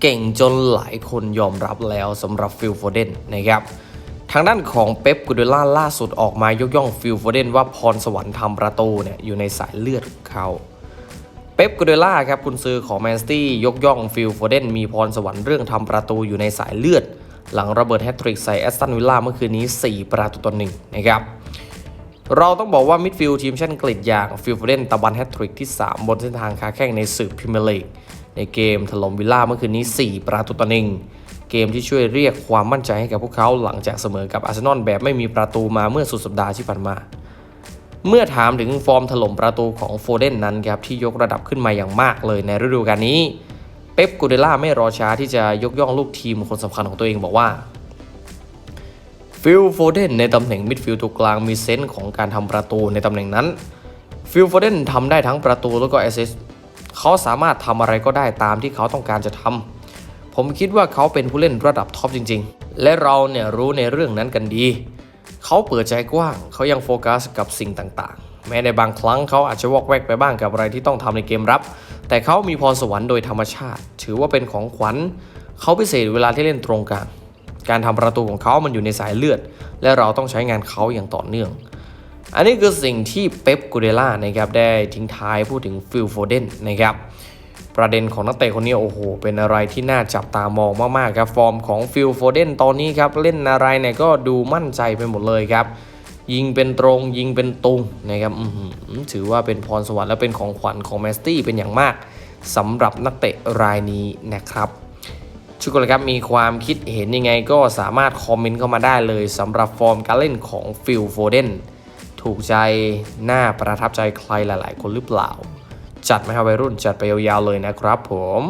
เก่งจนหลายคนยอมรับแล้วสำหรับฟิลโฟเดนนะครับทางด้านของเป๊ปกูเดล่าล่าสุดออกมายกย่องฟิลโฟเดนว่าพรสวรรค์ทำประตูเนี่ยอยู่ในสายเลือดของเขาเป๊ปกูเดล่าครับคุณซื้อของแมนสตี้ยกย่องฟิลโฟเดนมีพรสวรรค์เรื่องทำประตูอยู่ในสายเลือด หลังระเบิดแฮตทริกใส่แอสตันวิลล่าเมื่อคืนนี้ 4 ประตูต่อหนึ่งนะครับเราต้องบอกว่ามิดฟิลด์ทีมชาติอังกฤษอย่างฟิลโฟเดนตะบันแฮตทริกที่ 3 บนเส้นทางค้าแข่งในศึกพรีเมียร์ลีก ในเกมถล่มวิลล่าเมื่อคืนนี้ 4 ประตูต่อหนึ่งเกมที่ช่วยเรียกความมั่นใจให้กับพวกเขาหลังจากเสมอกับอาร์เซนอลแบบไม่มีประตูมาเมื่อสุดสัปดาห์ที่ผ่านมา เมื่อถามถึงฟอร์มถล่มประตูของโฟเดนนั้นครับที่ยกระดับขึ้นมาอย่างมากเลยในฤดูกาลนี้ เป๊ปกูเดล่าไม่รอช้าที่จะยกย่องลูกทีมคนสำคัญของตัวเองบอกว่าฟิลโฟเดนในตำแหน่งมิดฟิลด์ตัวกลางมีเซนส์ของการทำประตูในตำแหน่งนั้นฟิลโฟเดนทำได้ทั้งประตูแล้วก็แอสซิสต์ เขาสามารถทำอะไรก็ได้ตามที่เขาต้องการจะทำผมคิดว่าเขาเป็นผู้เล่นระดับท็อปจริง ๆ และเราเนี่ยรู้ในเรื่องนั้นกันดี เขาเปิดใจกว้าง เขายังโฟกัสกับสิ่งต่างๆ แม้ในบางครั้งเขาอาจจะวอกแวกไปบ้างกับอะไรที่ต้องทำในเกมรับ แต่เขามีพรสวรรค์โดยธรรมชาติ ถือว่าเป็นของขวัญ เขาพิเศษเวลาที่เล่นตรงกลาง การทำประตูของเขามันอยู่ในสายเลือด และเราต้องใช้งานเขาอย่างต่อเนื่อง อันนี้คือสิ่งที่เป๊ปกูเดล่านะครับได้ทิ้งท้ายพูดถึงฟิลโฟเดนนะครับประเด็นของนักเตะคนนี้โอ้โห เป็นอะไรที่น่าจับตามองมากๆครับ ฟอร์มของฟิลโฟเดนตอนนี้ครับ เล่นอะไรเนี่ยก็ดูมั่นใจไปหมดเลยครับ ยิงเป็นตรงยิงเป็นตุงนะครับถือว่าเป็นพรสวรรค์และเป็นของขวัญของแมสตี้เป็นอย่างมากสำหรับนักเตะรายนี้นะครับทุกคนครับมีความคิดเห็นยังไงก็สามารถคอมเมนต์เข้ามาได้เลยสำหรับฟอร์มการเล่นของฟิลโฟเดน ถูกใจหน้าประทับใจใครหลาย ๆ คนหรือเปล่า จัดไหมครับวัยรุ่นจัดไปยาวๆเลยนะครับผม